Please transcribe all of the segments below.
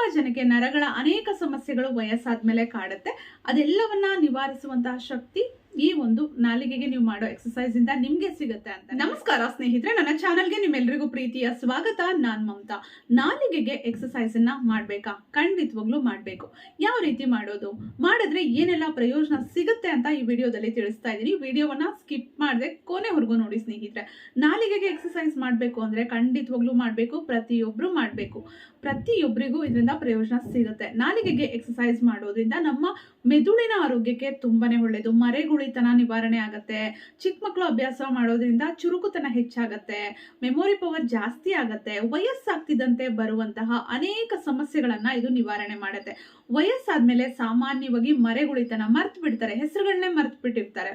ತುಂಬಾ ಜನಕ್ಕೆ ನರಗಳ ಅನೇಕ ಸಮಸ್ಯೆಗಳು ವಯಸ್ಸಾದ್ಮೇಲೆ ಕಾಡುತ್ತೆ. ಅದೆಲ್ಲವನ್ನ ನಿವಾರಿಸುವಂತಹ ಶಕ್ತಿ ಈ ಒಂದು ನಾಲಿಗೆಗೆ ನೀವು ಮಾಡೋ ಎಕ್ಸಸೈಸ್ ಇಂದ ನಿಮ್ಗೆ ಸಿಗುತ್ತೆ ಅಂತ. ನಮಸ್ಕಾರ ಸ್ನೇಹಿತರೆ, ನನ್ನ ಚಾನಲ್ಗೆ ನಿಮ್ಮೆಲ್ಲರಿಗೂ ಪ್ರೀತಿಯ ಸ್ವಾಗತ. ನಾನ್ ಮಮತಾ. ನಾಲಿಗೆಗೆ ಎಕ್ಸಸೈಸ್ ಅನ್ನ ಮಾಡ್ಬೇಕಾ? ಖಂಡಿತವಾಗ್ಲೂ ಮಾಡ್ಬೇಕು. ಯಾವ ರೀತಿ ಮಾಡೋದು? ಮಾಡಿದ್ರೆ ಏನೆಲ್ಲ ಪ್ರಯೋಜನ ಸಿಗುತ್ತೆ ಅಂತ ಈ ವಿಡಿಯೋದಲ್ಲಿ ತಿಳಿಸ್ತಾ ಇದ್ದೀನಿ. ವಿಡಿಯೋವನ್ನ ಸ್ಕಿಪ್ ಮಾಡದೆ ಕೊನೆವರೆಗೂ ನೋಡಿ ಸ್ನೇಹಿತರೆ. ನಾಲಿಗೆಗೆ ಎಕ್ಸಸೈಸ್ ಮಾಡಬೇಕು ಅಂದ್ರೆ ಖಂಡಿತವಾಗ್ಲೂ ಮಾಡಬೇಕು, ಪ್ರತಿಯೊಬ್ರು ಮಾಡಬೇಕು. ಪ್ರತಿಯೊಬ್ಬರಿಗೂ ಇದರಿಂದ ಪ್ರಯೋಜನ ಸಿಗುತ್ತೆ. ನಾಲಿಗೆಗೆ ಎಕ್ಸಸೈಸ್ ಮಾಡೋದ್ರಿಂದ ನಮ್ಮ ಮೆದುಳಿನ ಆರೋಗ್ಯಕ್ಕೆ ತುಂಬಾನೇ ಒಳ್ಳೆಯದು ಮರೆಗುಳಿತನ ನಿವಾರಣೆ ಆಗುತ್ತೆ. ಚಿಕ್ಕ ಮಕ್ಕಳು ಅಭ್ಯಾಸ ಮಾಡೋದ್ರಿಂದ ಚುರುಕುತನ ಹೆಚ್ಚಾಗತ್ತೆ. ಮೆಮೊರಿ ಪವರ್ ಜಾಸ್ತಿ ಆಗತ್ತೆ. ವಯಸ್ಸಾಗ್ತಿದ್ದಂತೆ ಬರುವಂತಹ ಅನೇಕ ಸಮಸ್ಯೆಗಳನ್ನ ಇದು ನಿವಾರಣೆ ಮಾಡುತ್ತೆ. ವಯಸ್ಸಾದ್ಮೇಲೆ ಸಾಮಾನ್ಯವಾಗಿ ಮರೆಗುಳಿತನ ಮರ್ತ್ ಬಿಡ್ತಾರೆ ಹೆಸರುಗಳನ್ನೇ ಮರ್ತ್ ಬಿಟ್ಟಿರ್ತಾರೆ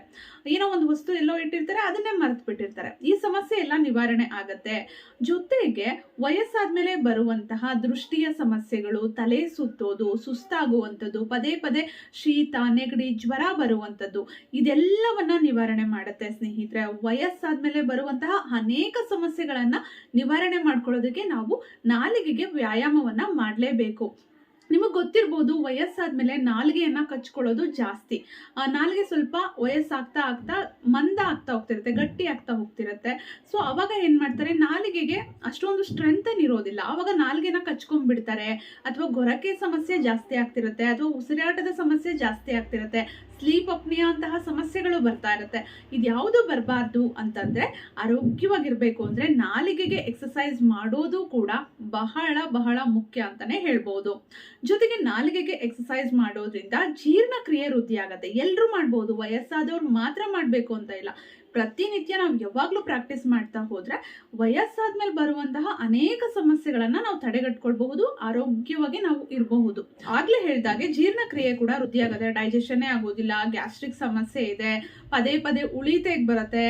ಏನೋ ಒಂದು ವಸ್ತು ಎಲ್ಲೋ ಇಟ್ಟಿರ್ತಾರೆ, ಅದನ್ನೇ ಮರ್ತ್ ಬಿಟ್ಟಿರ್ತಾರೆ ಈ ಸಮಸ್ಯೆ ಎಲ್ಲ ನಿವಾರಣೆ ಆಗತ್ತೆ. ಜೊತೆಗೆ ವಯಸ್ಸಾದ್ಮೇಲೆ ಬರುವಂತಹ ದೃಷ್ಟಿಯ ಸಮಸ್ಯೆಗಳು, ತಲೆ ಸುತ್ತೋದು, ಸುಸ್ತಾಗುವಂಥದ್ದು, ಪದೇ ಪದೇ ಶೀತ, ನೆಗಡಿ, ಜ್ವರ ಬರುವಂಥದ್ದು ಇದೆಲ್ಲವನ್ನ ನಿವಾರಣೆ ಮಾಡುತ್ತೆ ಸ್ನೇಹಿತರೆ. ವಯಸ್ಸಾದ್ಮೇಲೆ ಬರುವಂತಹ ಅನೇಕ ಸಮಸ್ಯೆಗಳನ್ನ ನಿವಾರಣೆ ಮಾಡ್ಕೊಳ್ಳೋದಕ್ಕೆ ನಾವು ನಾಲಿಗೆಗೆ ವ್ಯಾಯಾಮವನ್ನ ಮಾಡಲೇಬೇಕು. ನಿಮಗೆ ಗೊತ್ತಿರ್ಬೋದು ವಯಸ್ಸಾದ್ಮೇಲೆ ನಾಲ್ಗೆಯನ್ನ ಕಚ್ಕೊಳ್ಳೋದು ಜಾಸ್ತಿ. ಆ ನಾಲಿಗೆ ಸ್ವಲ್ಪ ವಯಸ್ಸಾಗ್ತಾ ಆಗ್ತಾ ಮಂದ ಆಗ್ತಾ ಹೋಗ್ತಿರುತ್ತೆ, ಗಟ್ಟಿ ಆಗ್ತಾ ಹೋಗ್ತಿರುತ್ತೆ. ಸೊ, ಅವಾಗ ಏನ್ ಮಾಡ್ತಾರೆ, ನಾಲಿಗೆಗೆ ಅಷ್ಟೊಂದು ಸ್ಟ್ರೆಂತ್ ಇರೋದಿಲ್ಲ. ಅವಾಗ ನಾಲ್ಗೆನ ಕಚ್ಕೊಂಡ್ಬಿಡ್ತಾರೆ. ಅಥವಾ ಗೊರಕೆ ಸಮಸ್ಯೆ ಜಾಸ್ತಿ ಆಗ್ತಿರುತ್ತೆ, ಅಥವಾ ಉಸಿರಾಟದ ಸಮಸ್ಯೆ ಜಾಸ್ತಿ ಆಗ್ತಿರುತ್ತೆ. ಸ್ಲೀಪ್ ಅಪ್ನಿಯ ಅಂತಹ ಸಮಸ್ಯೆಗಳು ಬರ್ತಾ ಇರುತ್ತೆ. ಇದ್ಯಾವುದು ಬರಬಾರ್ದು ಅಂತಂದ್ರೆ ಆರೋಗ್ಯವಾಗಿರಬೇಕು ಅಂದ್ರೆ ನಾಲಿಗೆಗೆ ಎಕ್ಸಸೈಸ್ ಮಾಡೋದು ಕೂಡ ಬಹಳ ಬಹಳ ಮುಖ್ಯ ಅಂತಾನೆ ಹೇಳ್ಬೋದು. ಜೊತೆಗೆ ನಾಲಿಗೆಗೆ ಎಕ್ಸಸೈಸ್ ಮಾಡೋದ್ರಿಂದ ಜೀರ್ಣಕ್ರಿಯೆ ವೃದ್ಧಿಯಾಗತ್ತೆ. ಎಲ್ಲರೂ ಮಾಡ್ಬೋದು, ವಯಸ್ಸಾದವ್ರು ಮಾತ್ರ ಮಾಡಬೇಕು ಅಂತ ಇಲ್ಲ. ಪ್ರತಿನಿತ್ಯ ನಾವು ಯಾವಾಗಲೂ ಪ್ರಾಕ್ಟೀಸ್ ಮಾಡ್ತಾ ಹೋದ್ರೆ ವಯಸ್ಸಾದ್ಮೇಲೆ ಬರುವಂತಹ ಅನೇಕ ಸಮಸ್ಯೆಗಳನ್ನು ನಾವು ತಡೆಗಟ್ಕೊಳ್ಬಹುದು, ಆರೋಗ್ಯವಾಗಿ ನಾವು ಇರಬಹುದು. ಆಗ್ಲೇ ಹೇಳಿದಾಗೆ ಜೀರ್ಣಕ್ರಿಯೆ ಕೂಡ ವೃದ್ಧಿ ಆಗುತ್ತೆ ಡೈಜೆಷನ್ನೇ ಆಗೋದಿಲ್ಲ ಗ್ಯಾಸ್ಟ್ರಿಕ್ ಸಮಸ್ಯೆ ಇದೆ, ಪದೇ ಪದೇ ಉಳಿತೆಗೆ ಬರುತ್ತೆ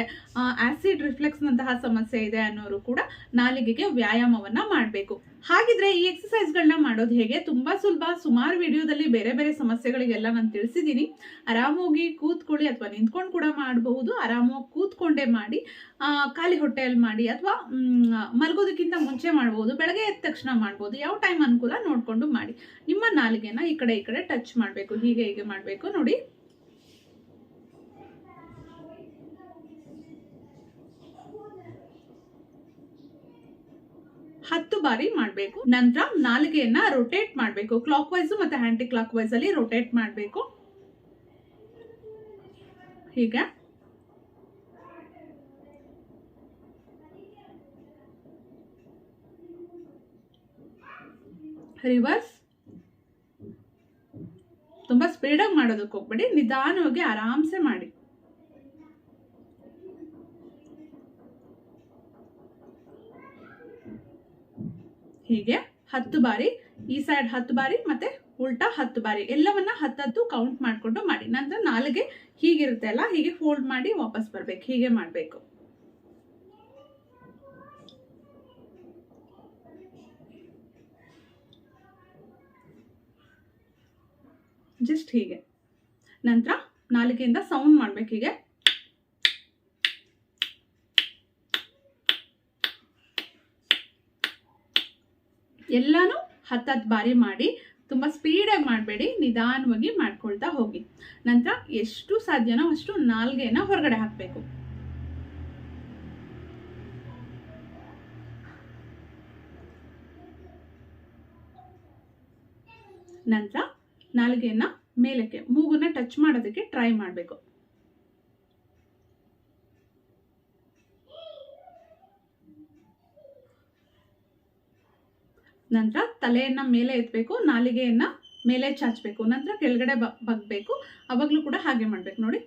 ಆಸಿಡ್ ರಿಫ್ಲೆಕ್ಸ್ ನಂತಹ ಸಮಸ್ಯೆ ಇದೆ ಅನ್ನೋರು ಕೂಡ ನಾಲಿಗೆಗೆ ವ್ಯಾಯಾಮವನ್ನ ಮಾಡಬೇಕು. ಹಾಗಿದ್ರೆ ಈ ಎಕ್ಸಸೈಸ್ಗಳನ್ನ ಮಾಡೋದು ಹೇಗೆ? ತುಂಬಾ ಸುಲಭ. ಸುಮಾರು ವಿಡಿಯೋದಲ್ಲಿ ಬೇರೆ ಬೇರೆ ಸಮಸ್ಯೆಗಳಿಗೆಲ್ಲ ನಾನು ತಿಳಿಸಿದ್ದೀನಿ ಆರಾಮೋಗಿ ಕೂತ್ಕೊಳ್ಳಿ ಅಥವಾ ನಿಂತ್ಕೊಂಡು ಕೂಡ ಮಾಡಬಹುದು. ಆರಾಮಾಗಿ ಕೂತ್ಕೊಂಡೇ ಮಾಡಿ ಖಾಲಿ ಹೊಟ್ಟೆಯಲ್ಲಿ ಮಾಡಿ ಅಥವಾ ಮಲಗೋದಕ್ಕಿಂತ ಮುಂಚೆ ಮಾಡ್ಬೋದು ಬೆಳಗ್ಗೆ ಎದ್ದ ತಕ್ಷಣ ಮಾಡ್ಬೋದು ಯಾವ ಟೈಮ್ ಅನುಕೂಲ ನೋಡಿಕೊಂಡು ಮಾಡಿ. ನಿಮ್ಮ ನಾಲಿಗೆನ ಈ ಕಡೆ ಈ ಕಡೆ ಟಚ್ ಮಾಡಬೇಕು. ಹೀಗೆ ಹೀಗೆ ಮಾಡಬೇಕು. ನೋಡಿ. ಹತ್ತು ಬಾರಿ ಮಾಡಬೇಕು. ನಂತರ ನಾಲಿಗೆಯನ್ನ ರೊಟೇಟ್ ಮಾಡಬೇಕು. ಕ್ಲಾಕ್ ವೈಸ್ ಮತ್ತೆ ಆಂಟಿ ಕ್ಲಾಕ್ ವೈಸ್ ಅಲ್ಲಿ ರೊಟೇಟ್ ಮಾಡಬೇಕು. ಹೀಗೆ. ರಿವರ್ಸ್ ತುಂಬಾ ಸ್ಪೀಡಾಗಿ ಮಾಡೋದಕ್ಕೆ ಹೋಗ್ಬೇಡಿ. ನಿಧಾನವಾಗಿ ಆರಾಮ್ಸೆ ಮಾಡಿ. ಹೀಗೆ ಹತ್ತು ಬಾರಿ, ಈ ಸೈಡ್ ಹತ್ತು ಬಾರಿ ಮತ್ತೆ ಉಲ್ಟಾ ಹತ್ತು ಬಾರಿ, ಎಲ್ಲವನ್ನ ಹತ್ತತ್ತು ಕೌಂಟ್ ಮಾಡಿಕೊಂಡು ಮಾಡಿ. ನಂತರ ನಾಲ್ಗೆ ಹೀಗಿರುತ್ತೆ ಅಲ್ಲ, ಹೀಗೆ ಫೋಲ್ಡ್ ಮಾಡಿ ವಾಪಸ್ ಬರ್ಬೇಕು, ಹೀಗೆ ಮಾಡಬೇಕು. ಜಸ್ಟ್ ಹೀಗೆ. ನಂತರ ನಾಲ್ಕೆಯಿಂದ ಸೌಂಡ್ ಮಾಡ್ಬೇಕು ಹೀಗೆ. ಎಲ್ಲಾನು ಹತ್ತತ್ತು ಬಾರಿ ಮಾಡಿ ತುಂಬ ಸ್ಪೀಡಾಗಿ ಮಾಡಬೇಡಿ, ನಿಧಾನವಾಗಿ ಮಾಡ್ಕೊಳ್ತಾ ಹೋಗಿ. ನಂತರ ಎಷ್ಟು ಸಾಧ್ಯನೋ ಅಷ್ಟು ನಾಲ್ಗೆನ ಹೊರಗಡೆ ಹಾಕಬೇಕು. ನಂತರ ನಾಲ್ಗೆಯನ್ನ ಮೇಲಕ್ಕೆ, ಮೂಗನ್ನ ಟಚ್ ಮಾಡೋದಕ್ಕೆ ಟ್ರೈ ಮಾಡಬೇಕು. ನಂತರ ತಲೆಯನ್ನ ಮೇಲೆ ಎತ್ತಬೇಕು ನಾಲಿಗೆಯನ್ನು ಮೇಲೆ ಚಾಚಬೇಕು, ನಂತರ ಕೆಳಗಡೆ ಬಗ್ಬೇಕು, ಅವಾಗಲೂ ಕೂಡ ಹಾಗೆ ಮಾಡ್ಬೇಕು. ನೋಡಿ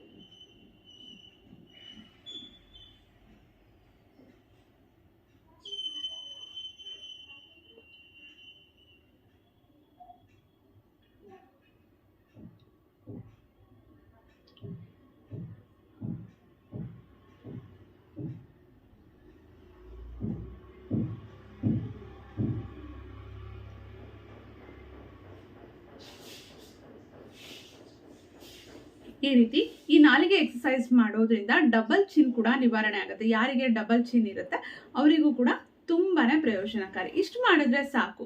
ಈ ರೀತಿ ಈ ನಾಲಿಗೆ ಎಕ್ಸಸೈಸ್ ಮಾಡೋದ್ರಿಂದ ಡಬಲ್ ಚಿನ್ ಕೂಡ ನಿವಾರಣೆ ಆಗುತ್ತೆ. ಯಾರಿಗೆ ಡಬಲ್ ಚಿನ್ ಇರುತ್ತೆ, ಅವರಿಗೂ ಕೂಡ ತುಂಬಾ ಪ್ರಯೋಜನಕಾರಿ. ಇಷ್ಟು ಮಾಡಿದ್ರೆ ಸಾಕು.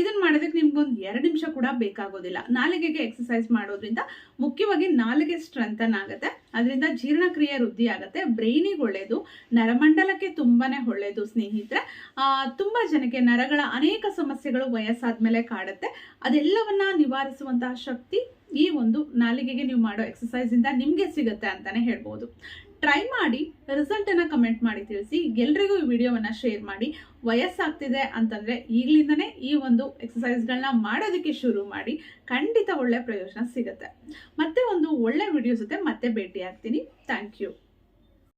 ಇದನ್ನು ಮಾಡೋದಕ್ಕೆ ನಿಮ್ಗೊಂದು ಎರಡು ನಿಮಿಷ ಕೂಡ ಬೇಕಾಗೋದಿಲ್ಲ. ನಾಲಿಗೆಗೆ ಎಕ್ಸಸೈಸ್ ಮಾಡೋದ್ರಿಂದ ಮುಖ್ಯವಾಗಿ ನಾಲಿಗೆ ಸ್ಟ್ರೆಂಥನ್ ಆಗುತ್ತೆ. ಅದರಿಂದ ಜೀರ್ಣಕ್ರಿಯೆ ವೃದ್ಧಿ ಆಗುತ್ತೆ. ಬ್ರೈನಿಗೆ ಒಳ್ಳೆಯದು ನರಮಂಡಲಕ್ಕೆ ತುಂಬಾ ಒಳ್ಳೆಯದು ಸ್ನೇಹಿತರೆ. ತುಂಬಾ ಜನಕ್ಕೆ ನರಗಳ ಅನೇಕ ಸಮಸ್ಯೆಗಳು ವಯಸ್ಸಾದ ಮೇಲೆ ಕಾಡುತ್ತೆ. ಅದೆಲ್ಲವನ್ನ ನಿವಾರಿಸುವಂತಹ ಶಕ್ತಿ ಈ ಒಂದು ನಾಲಿಗೆಗೆ ನೀವು ಮಾಡೋ ಎಕ್ಸಸೈಸ್ ಇಂದ ನಿಮ್ಗೆ ಸಿಗುತ್ತೆ ಅಂತಾನೆ ಹೇಳ್ಬೋದು. ಟ್ರೈ ಮಾಡಿ ರಿಸಲ್ಟ್ ಅನ್ನ ಕಮೆಂಟ್ ಮಾಡಿ ತಿಳಿಸಿ, ಎಲ್ರಿಗೂ ಈ ವಿಡಿಯೋವನ್ನ ಶೇರ್ ಮಾಡಿ, ವಯಸ್ಸಾಗ್ತಿದೆ ಅಂತಂದ್ರೆ ಈಗಲಿಂದನೇ ಈ ಒಂದು ಎಕ್ಸಸೈಸ್ಗಳನ್ನ ಮಾಡೋದಕ್ಕೆ ಶುರು ಮಾಡಿ, ಖಂಡಿತ ಒಳ್ಳೆ ಪ್ರಯೋಜನ ಸಿಗುತ್ತೆ. ಮತ್ತೆ ಒಂದು ಒಳ್ಳೆ ವಿಡಿಯೋ ಜೊತೆ ಮತ್ತೆ ಭೇಟಿ ಆಗ್ತೀನಿ ಥ್ಯಾಂಕ್ ಯು